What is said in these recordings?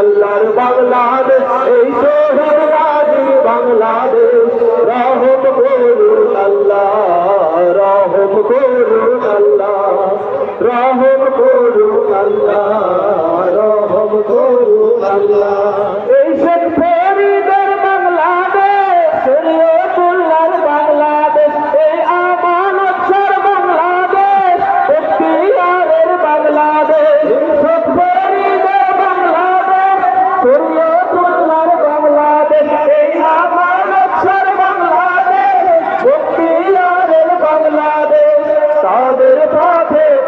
আল্লাহর বাংলাদেশ এই তো বাংলাদেশ।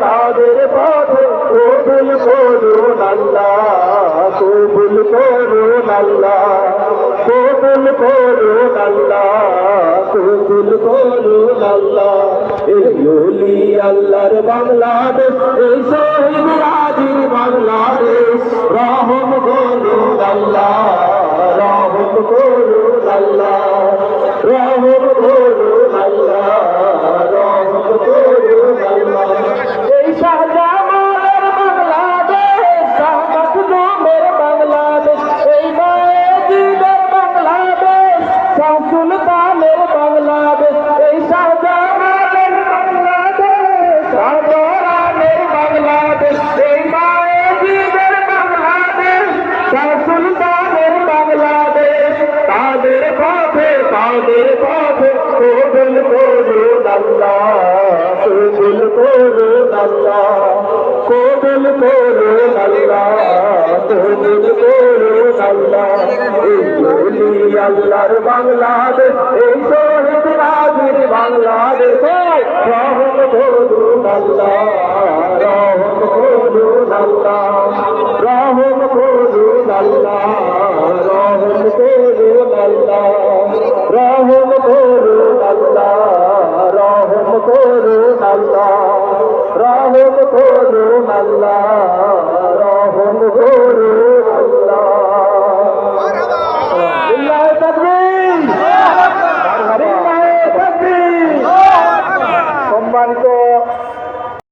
তাদের পথে কবুল করুন আল্লাহ কবুল করুন আল্লাহ কবুল করুন আল্লাহ কবুল করুন আল্লাহ এই হলি আল্লাহর বাংলাদেশ, এই শহীদ রাজির বাংলাদেশ, রহম করুন আল্লাহ আল্লাহ কবুল করুন আল্লাহ কবুল করুন আল্লাহ কবুল করুন আল্লাহ এই বাংলাদেশ এই শহীদ রাজির বাংলাদেশ সহম করুন